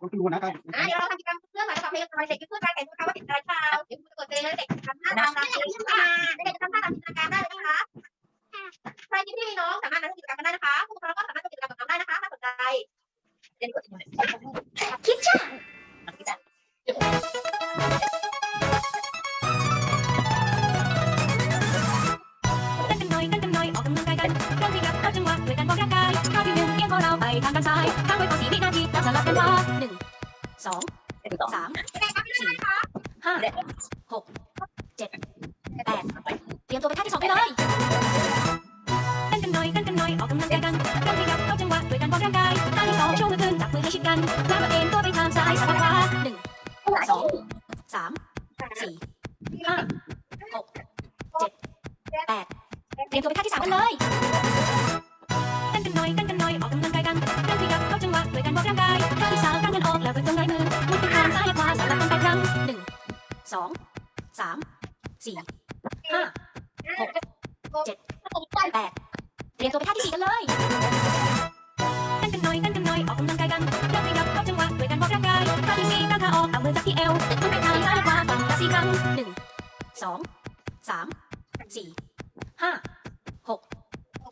คุณครูนะครับอะเดี๋ยวเราทำกิจกรรมเพื่อหมายประกอบเพลงอะไรเด็กเพื่อการแข่งขันว่าติดอะไรเปล่าเดี๋ยวคุณจะกดเลยเด็กทำท่าตามตามเพลงขึ้นมาเด็กจะทำท่าตามจินตนาการได้เลยนะคะใครที่พี่น้องสามารถทำกิจกรรมกันได้นะคะผู้ปกครองก็สามารถทำกิจกรรมกับน้องได้นะคะถ้าสนใจคิดจ้าเต้นกันหน่อยเต้นกันหน่อยออกกำลังกายกันเริ่มที่กับเข้าจังหวะ สองสามสี่ห้าหกเจ็ดแปดเตรียมตัวไปท่าที่สองไปเลยเต้นกันหน่อยเต้นกันหน่อยออกกำลังกายกันเริ่มที่กับเข้าจังหวะด้วยกันบอกร่างกายท่าที่สองโชว์มือขึ้นจับมือให้ชิดกันแล้วก็เอ็นตัวไปทางซ้ายสลับขวาหนึ่งสองสามสี่ห้าหกเจ็ดแปดเตรียมตัวไปท่าที่สามกันเลยเต้นกันหน่อยเต้นกันหน่อยออกกำลังกายกันเริ่มที่กับเข้าจังหวะด้วยกันบอกร่างกาย ออกเอามือจับที่เอวมุดไทางซ้ายขวาฝั่งละสี่ครั้งหนึ่งสองสามสี่ห้าหก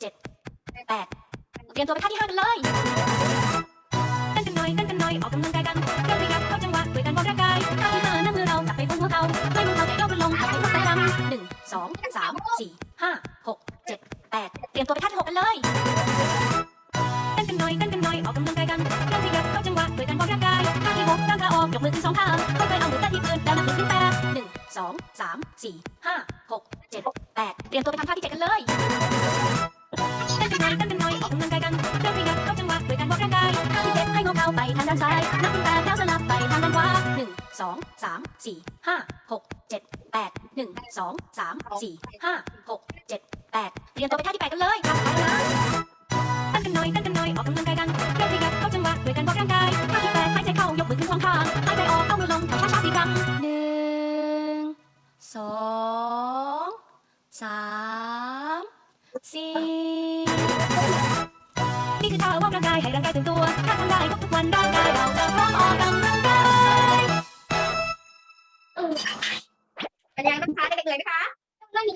เจ็ดแปดเตรียมตัวไปท่าที่ห้ากันเลยเต้นกันหน่อยเต้นกันหน่อยออกกำลังกายกันเริ่มที่กับเข้าจังหวะด้วยกันบอกร่างกายท่าที่ห้าน้ำมือเราจับไปบนหัวเข่าไม่มือเราจะยกขึ้นลงจับไปทุกครั้งหนึ่งสองสามสี่ห้าหกเจ็ดแปดเตรียมตัวไปท่าที่หกกันเลย ตั้งขาออกยกมือขึ้นสองข้างค่อยๆเอามือแตะที่พื้นแล้วนำมือขึ้นแตะหนึ่งสองสามสี่ห้าหกเจ็ดแปดเตรียมตัวไปทำท่าที่เจ็ดกันเลยเต้นกันหน่อยเต้นกันหน่อยออกกำลังกายกันเริ่มที่กับเข้าจังหวะด้วยกันบอกร่างกายท่าที่เจ็ดให้งอเข่าไปทางด้านซ้ายนับตั้งแต่แล้วสลับไปทางด้านขวาหนึ่งสองสามสี่ห้าหกเจ็ดแปดหนึ่งสองสามสี่ห้าหกเจ็ดแปดเตรียมตัวไปท่าที่แปดกันเลย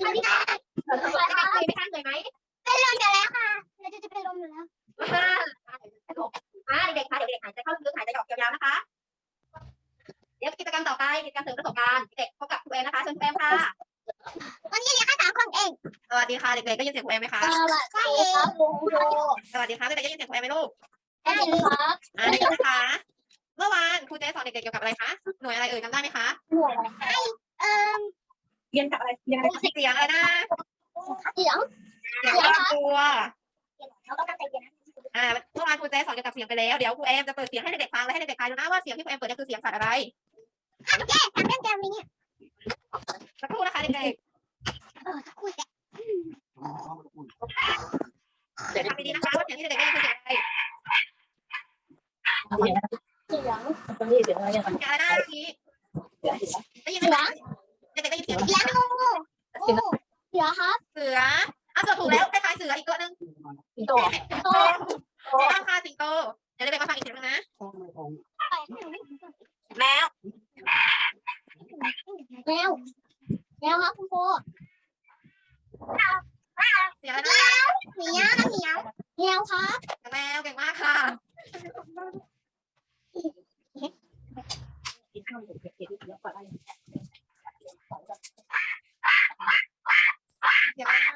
ไม่มีใครที่ได้เด็กๆเคะเลยไหมเป็นลมกันแล้วค่ะเราจะเป็นลมอยู่แล้วอ่าเด็กๆคะเดี๋ยวเด็กๆหายใจเข้าลึกๆหายใจออกยาวๆนะคะเดี๋ยวกิจกรรมต่อไปกิจกรรมเสริมประสบการณ์เด็กพบกับครูแอมนะคะเชิญครูแอมค่ะวันนี้เหลือแค่สามคนเองสวัสดีค่ะเด็กๆได้ยินเสียงครูแอมไหมคะใช่ครับสวัสดีค่ะเด็กๆได้ยินเสียงครูแอมไหมลูกได้ครับอ่าเด็กๆนะคะเมื่อวานครูเจ๊สอนเด็กๆเกี่ยวกับอะไรคะหน่วยอะไรเอ่ยจำได้ไหมคะเอ่อ เรียนกับอะไรเรียนอะไรเสียงอะไรนะเสียงเสียงรบกวนเราต้องใจเย็นนะอ่าเมื่อวานครูเจ๊สอนเกี่ยวกับเสียงไปแล้ว เดี๋ยวครูแอมจะเปิดเสียงให้เด็กๆฟังและให้เด็กๆทายดูนะว่าเสียงที่ครูแอมเปิดเนี่ยคือเสียงสัตว์อะไรทำเรื่องเกมนี้เนี่ยสักครู่นะคะเด็กเออสักครู่แกๆเดี๋ยวทำดีๆนะคะว่าเสียงที่เด็กๆได้ยินคือเสียงอะไรเสียงเสียงอะไรนะเมื่อกี้ได้ยินไหมคะเด็กๆได้ยินเสีย งเสียงงูงูเสียครับเสืออะเสือถูกแล้วคล้ายๆเสืออีกตัวหนึงโตโตต้องค่ะสิงโตเดี๋ยวเด็กๆมาฟังอีกเสียงหนึงนะแมวแมวแมวครับคุณครูเสียงอะไรนะเหมียวเหมียวเหมียวครับแมวเก่งมากค่ะ เสียงอะไรนะ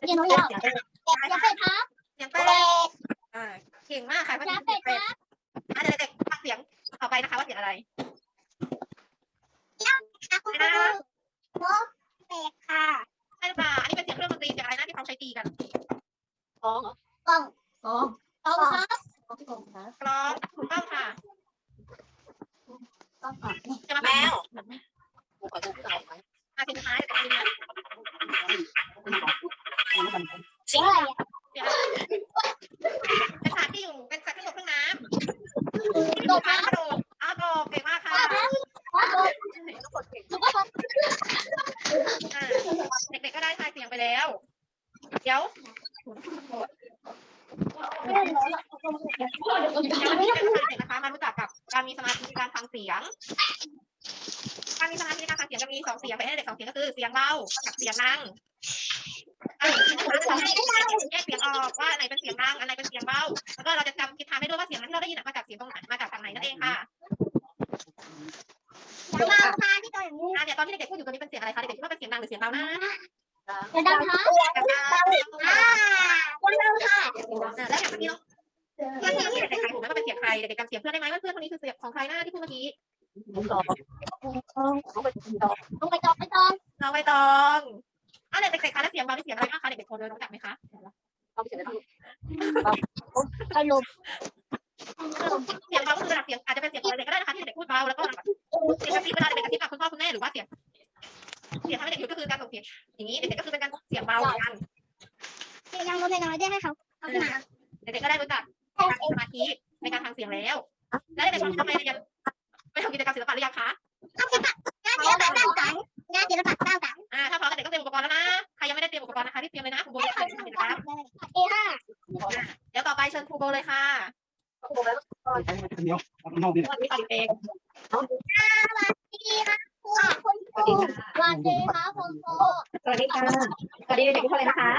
เสียงเหมียวเสียงเป็ดครับเสียงเป็ดอ่าเก่งมากค่ะเสียงเป็ดครับอะเดี๋ยวเด็กๆฟังเสียงต่อไปนะคะว่าเสียงอะไรค่ะคุณครูนกเป็ดค่ะใช่หรือเปล่าอันนี้เป็นเสียงเครื่องดนตรีเสียงอะไรนะที่เขาใช้ตีกันกองกองกองครับกลองถูกต้องค่ะกองก่อนจะมาแมวอะเสียงสุดท้ายเดี๋ยวจะมีนะ เสียงอะไรอะเสียงอะไรเป็นสัตว์ที่อยู่เป็นสัตว์ที่อยู่เครื่องน้ำตกครับ กระโดดอ้าวโดดเก่งมากค่ะ ตก อ่า ตก เด็กๆก็ได้ทายเสียงไปแล้ว เดี๋ยวเดี๋ยวมีเป็นทายเด็กนะคะ ฟังเสียง การมีสมาธิในการฟังเสียงจะมีสองเสียงไปให้เด็กสองเสียงก็คือเสียงเบากับเสียง ดังเออเราให้เด็กแยกเสียงออกว่าอันไหนเป็นเสียงดังอันไหนเป็นเสียงเบา แล้วก็เราจะจำทิศทางได้ด้วยว่าเสียงนั้นที่เราได้ยินอะมาจากเสียงตรงไหนมาจากฝั่งไหนนั่นเองค่ะเบาค่ะที่ตัวอย่างนี้อะเดี๋ยวตอนที่เด็กๆพูดอยู่ตรงนี้เป็นเสียงอะไรคะเด็กๆคิดว่าเป็นเสียงดังหรือเสียงเบานะจะดังคะดังๆอ่าคนดังค่ะอะแล้วอย่างเมื่อกี้เนาะเพื่อนๆเด็กๆใครถูกไหมว่าเป็นเสียงใครเด็กๆจำเสียงเพื่อนได้ไหมว่าเพื่อนคนนี้คือเสียงของใครหน้าที่พูดเมื่อกี้ต้องไปตองไปตองน้องใบตอง อะเด็กๆคะแล้วเสียงเบาเป็นเสียงอะไรบ้างคะเด็กๆพอจะรู้จักไหมคะอารมณ์เสียงเบาก็คือระดับเสียงอาจจะเป็นเสียงของเด็กก็ได้นะคะที่เด็กพูดเบาแล้วก็เสียงกระซิบเวลาเด็กกระซิบกับคุณพ่อคุณแม่หรือว่าเสียงเสียงทำให้เด็กหยุดก็คือการส่งเสียงอย่างนี้เด็กๆก็คือเป็นการเสียงเบาเหมือนกันเพลงยังลดเพลงน้อยได้ให้เขาเอาขึ้นมาเด็กๆก็ได้รู้จักการมีสมาธิในการทำเสียงแล้ว แล้วเด็กๆทำไมเรียนไปทำกิจกรรมศิลปะหรือยังคะงานศิลปะสร้างสรรค์งานศิลปะสร้างสรรค์ กรณ์นะคะรีบเตรียมเลยนะครูโบจะทำกิจกรรมเอห้าเดี๋ยวต่อไปเชิญครูโบเลยค่ะใช้ไม่คนเดียวเอาข้างนอกนี่สวัสดีค่ะเด็กดีค่ะครูคุณครูสวัสดีครับคุณครูๆสวัสดีค่ะสวัสดีเด็กๆทุกคนเลยนะคะ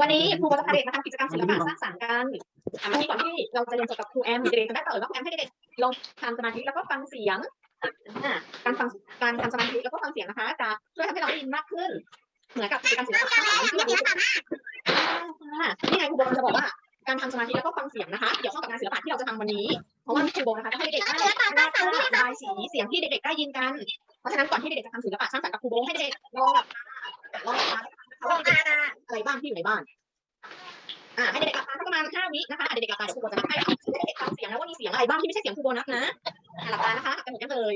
วันนี้ครูโบจะพาเด็กมาทำกิจกรรมศิลปะสร้างสรรค์กันอะเมื่อกี้ก่อนที่เราจะเรียนจบกับครูแอมเด็กๆจะได้เปิดว่าครูแอมให้เด็กๆลองทำสมาธิแล้วก็ฟังเสียงอ่าการฟังการทำสมาธิแล้วก็ฟังเสียงนะคะจะช่วยทำให้เราได้ยินมากขึ้น เหมือนกับกิจกรรมศิลปะสร้างสรรค์ที่เราอ่านี่ไงครูโบจะบอกว่าการทำสมาธิแล้วก็ฟังเสียงนะคะ เกี่ยวข้องกับงานศิลปะที่เราจะทำวันนี้ เพราะว่าครูโบนะคะจะให้เด็กได้วาดภาพระบายสีเสียงที่เด็กๆได้ยินกัน เพราะฉะนั้นก่อนที่เด็กๆจะทำศิลปะสร้างสรรค์กับครูโบให้เด็กลองหลับลองหลับตาเขาว่าอะไรบ้างที่อยู่ในบ้านอ่าให้เด็กๆหลับตาสักประมาณห้าวินะคะเด็กๆหลับตาเดี๋ยวครูโบจะนับให้เด็กๆฟังเสียงนะว่ามีเสียงอะไรบ้างที่ไม่ใช่เสียงครูโบนับนะหลับตานะคะกันหมดยังเลย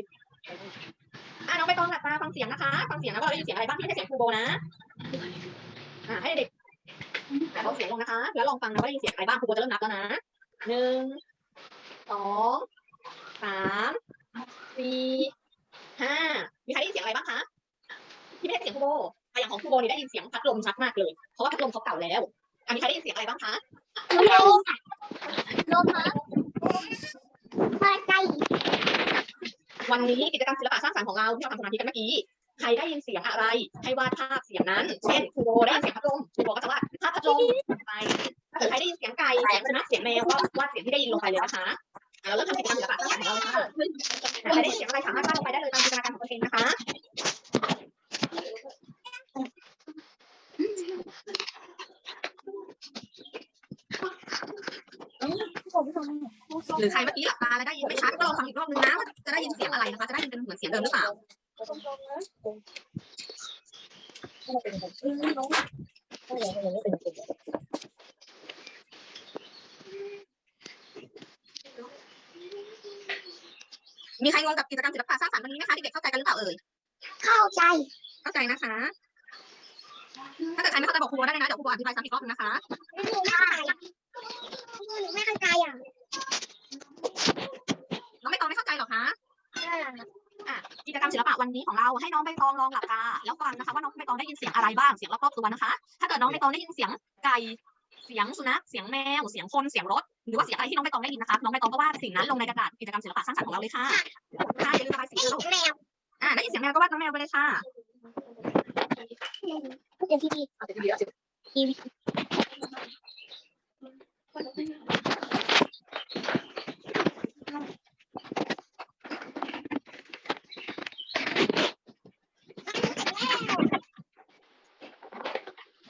อะน้องใบตองหลับตาฟังเสียงนะคะ ฟังเสียงนะว่าได้ยินเสียงอะไรบ้างที่ไม่ใช่เสียงครูโบนะ อ่าให้เด็กๆเอาเสียงลงนะคะ แล้วลองฟังนะว่าได้ยินเสียงอะไรบ้างครูโบจะเริ่มนับแล้วนะหนึ่งสองสามสี่ห้ามีใครได้ยินเสียงอะไรบ้างคะที่ไม่ใช่เสียงครูโบอ่อย่างของครูโบนี่ได้ยินเสียงพัดลมชัดมากเลย เพราะว่าพัดลมเขาเก่าแล้วอันนี้ใครได้ยินเสียงอะไรบ้างคะ ลมลมครับมาใจ วั นี้กิจกรรมศิลปะสร้างสรรค์ของเราที่เราทำสมาธิกันเมื่อกี้ใครได้ยินเสียงอะไรให้วาดภาพเสียงนั้น เช่นครูโบได้ยินเสียงพัดลมครูโบก็จะวาดภาพพัดลมไปถ้าเกิดใครได้ยินเสียงไก่เสียงสุนัขเสียงแมวก็วาดเสียงที่ได้ยินลงไปเลยนะคะเราเริ่มทำกิจกรรมศิลปะสร้างสรรค์ของเราเลยค่ะใครได้ยินเสียงอะไรสามารถวาดลงไปได้เลยตามจินตนาการของตัวเองนะคะหรือใครเมื่อกี้หลับตาแล้วได้ยินไม่ชัดก็ลองฟังอีกรอบนึงนะ จะได้ยินเสียงอะไรนะคะ จะได้ยินเป็นเหมือนเสียงเดิมหรือเปล่ามีใครงงกับกิจกรรมศิลปะสร้างสรรค์วันนี้ไหมคะเด็กๆเข้าใจกันหรือเปล่าเอ่ย เข้าใจ เข้าใจนะคะ ถ้าเกิดใครไม่เข้าใจบอกครูได้เลยนะ เดี๋ยวครูอธิบายซ้ำอีกรอบนึงนะคะ ไม่รู้ค่ะหนูไม่เข้าใจอะ กิจกรรมศิลปะวันนี้ของเราให้น้องใบตองลองหลับตาแล้วฟังนะคะว่าน้องใบตองได้ยินเสียงอะไรบ้างเสียงรอบๆตัวนะคะ ถ้าเกิดน้องใบตองได้ยินเสียงไก่เสียงสุนัขเสียงแมวเสียงคนเสียงรถหรือว่าเสียงอะไรที่น้องใบตองได้ยินนะคะน้องใบตองก็วาดสิ่งนั้นลงในกระดาษกิจกรรมศิลปะสร้างสรรค์ของเราเลยค่ะค่ะอย่าลืมระบายสีลูกแมวอ่าได้ยินเสียงแมวก็วาดน้องแมวไปเลยค่ะเดี๋ยวทีวีทีวี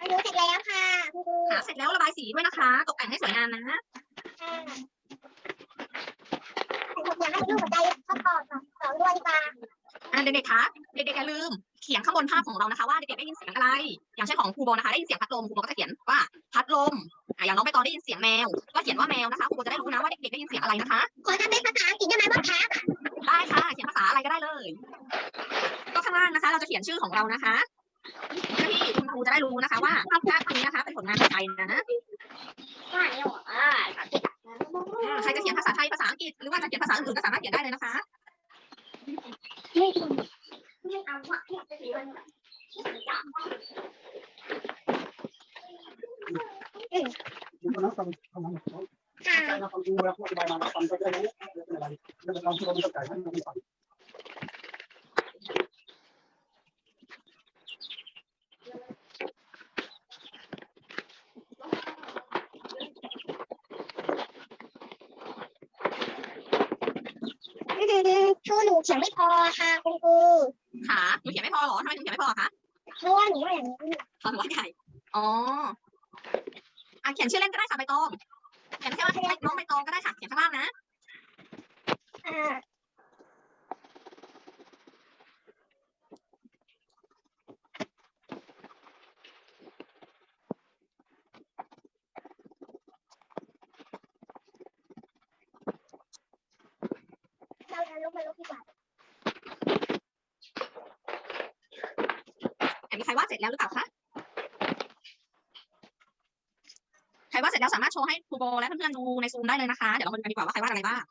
หนูเสร็จแล้วค่ะครู ค่ะเสร็จแล้วระบายสีด้วยนะคะ ตกแต่งให้สวยงามนะค่ะผมอยากให้รูปหัวใจข้อต่อสองด้วยดีกว่าอ่าเด็กๆคะเด็กๆอย่าลืมเขียนข้างบนภาพของเรานะคะว่าเด็กๆได้ยินเสียงอะไร อย่างเช่นของครูโบนะคะได้ยินเสียงพัดลมครูโบก็จะเขียนว่าพัดลมอ่าอย่างน้องใบตองได้ยินเสียงแมว ก็เขียนว่าแมวนะคะครูโบจะได้รู้นะว่าเด็กๆได้ยินเสียงอะไรนะคะขอทำเป็นภาษาอังกฤษได้ไหมว่าแพ้ได้ค่ะเขียนภาษาอะไรก็ได้เลย ก็ข้างล่างนะคะ เราจะเขียนชื่อของเรานะคะเพื่อ ที่คุณครูจะได้รู้นะคะว่าภาพภาพนี้นะคะเป็นผลงานของใครนะว่าเนี่ยหรออ่าอืมใครจะเขียนภาษาไทยภาษาอังกฤษหรือว่าจะเขียนภาษาอื่นๆก็สามารถเขียนได้เลยนะคะไม่ถูกไม่เอาว่าที่จะเป็น อยู่ข้างนอกฟังข้างนอก ค่ะ เราฟังดูเราพูดไปมาฟังไปได้รู้อะไรแล้วเราที่เราไม่เข้าใจให้เราไม่ฟังคือหนูเขียนไม่พอค่ะคุณครูค่ะหนูเขียนไม่พอเหรอทำไมหนูเขียนไม่พอคะเพราะว่าหนูว่าอย่างนี้ขอหนูว่าใหญ่อ๋ออะเขียนชื่อเล่นก็ได้ค่ะใบตองเขียนแค่ว่าน้องใบตองก็ได้ค่ะเขียนข้างล่างนะอ่าเราจะลงมาลงดีกว่า แต่มีใคร วาดเสร็จแล้วหรือเปล่าคะใครวาดเสร็จแล้วสามารถโชว์ให้ครูโบและเพื่อนๆดูในซูมได้เลยนะคะ เดี๋ยวเรามาดูกันดีกว่าว่าใครวาดอะไรบ้าง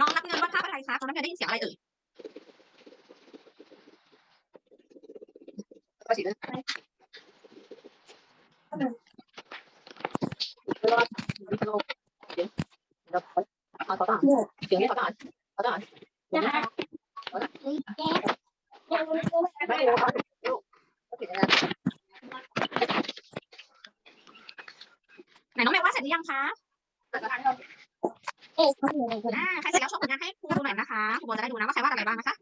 น้องรับเงินว่าดภาพอะไรคะตอนนั้นเธอได้ยินเสียงอะไรเอ่ยก็สิเลยขอต่อ เสียงนี้ขอต่อขอต่อนะคะเฮ้ยแกยังไม่รู้ไม่รู้ครับก็ผิดแล้วไหนน้องแมววาเสร็จหรือยังคะเอ๊ะเขาอยู่ในคนอ่าใครเสร็จแล้วโชว์ผลงานให้ครูดูหน่อยนะคะครูโบจะได้ดูนะว่าใครวาดอะไรบ้างนะคะ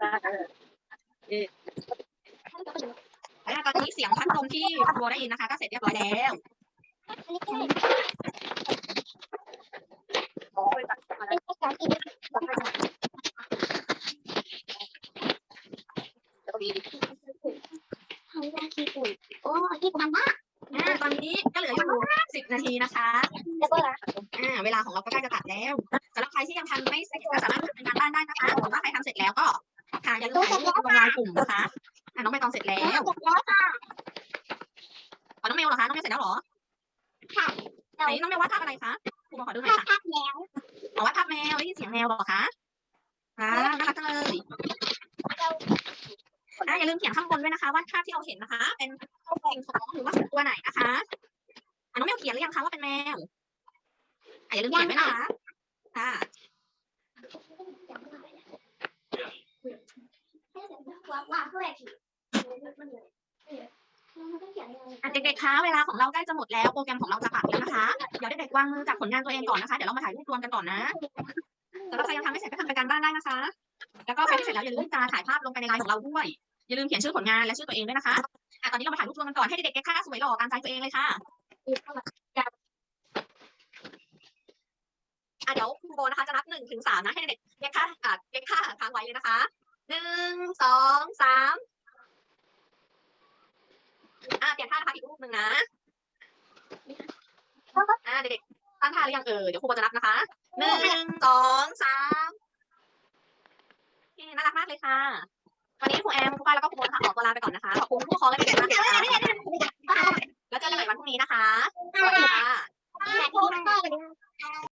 อ่าตอนนี้เสียงพัดลมที่ครูโบได้ยินนะคะ ก็เสร็จเรียบร้อยแล้ว อันนี้ก็เป็นภาษาอังกฤษ แล้วก็มีทำได้ที่ปุ่นโอ้ที่ทำได้อ่าตอนนี้ก็เหลืออยู่สิบนาทีนะคะแล้วก็ละอ่าเวลาของเราก็ใกล้จะตัดแล้วสำหรับใครที่ยังทำไม่เสร็จก็สามารถทำเป็นงานบ้านได้นะคะหรือว่าใครทำเสร็จแล้วก็ค่ะอย่าลืมถ่ายรูปลงไลน์กลุ่มนะคะอ่าน้องใบตองเสร็จแล้วจบแล้วค่ะอ๋อน้องเมลเหรอคะน้องเมลเสร็จแล้วเหรอค่ะไหนน้องเมลวาดภาพอะไรคะครูบอกขอดูหน่อยค่ะพักแล้วอ๋อวาดภาพแมวได้ยินเสียงแมวเหรอคะอ่าน่ารักจังเลยอ่าอย่า ลืมเขียนข้างบนด้วยนะคะว่าภาพที่เราเห็นนะคะ เป็นสิ่งของหรือว่าตัวไหนนะคะอ่าน้องเมลเขียนหรือยังคะว่าเป็นแมวอาอย่าลืมเขียนด้วยนะคะค่ะว่าเอนอะเด็กๆคะเวลาของเราใกล้จะหมดแล้วโปรแกรมของเราจะตัดแล้วนะคะเดี๋ยวเด็กๆวางมือจากผลงานตัวเองก่อนนะคะเดี๋ยวเรามาถ่ายรูปรวมกันก่อนนะสำหรับใครยังทำไม่เสร็จก็ทำไปการบ้านได้นะคะ แล้วก็ใครที่เสร็จแล้วอย่าลืมจะถ่ายภาพลงไปในไลน์ของเราด้วย อย่าลืมเขียนชื่อผลงานและชื่อตัวเองด้วยนะคะอะตอนนี้เรามาถ่ายรูปรวมกันก่อนให้เด็กๆแก้ค่าสวยหล่อตามใจตัวเองเลยค่ะอะเดี๋ยวครูโบนะคะจะนับหนึ่งถึงสามนะให้เด็กๆแก้ค่าอะแก้ค่าค้างไว้เลยนะคะหนึ่งสองสามอะเปลี่ยนท่านะคะอีกรูปหนึ่งนะอะเด็กๆตั้งท่าหรือยังเออเดี๋ยวครูโบจะนับนะคะหนึ่งสองสามน่ารักมากเลยค่ะ วันนี้ครูแอมครูป้าแล้วก็ครูโบนะคะขอตัวลาไปก่อนนะคะขอบคุณผู้ปกครองและเด็กๆมากนะคะแล้วเจอกันใหม่วันพรุ่งนี้นะคะสวัสดีค่ะ ค่ะ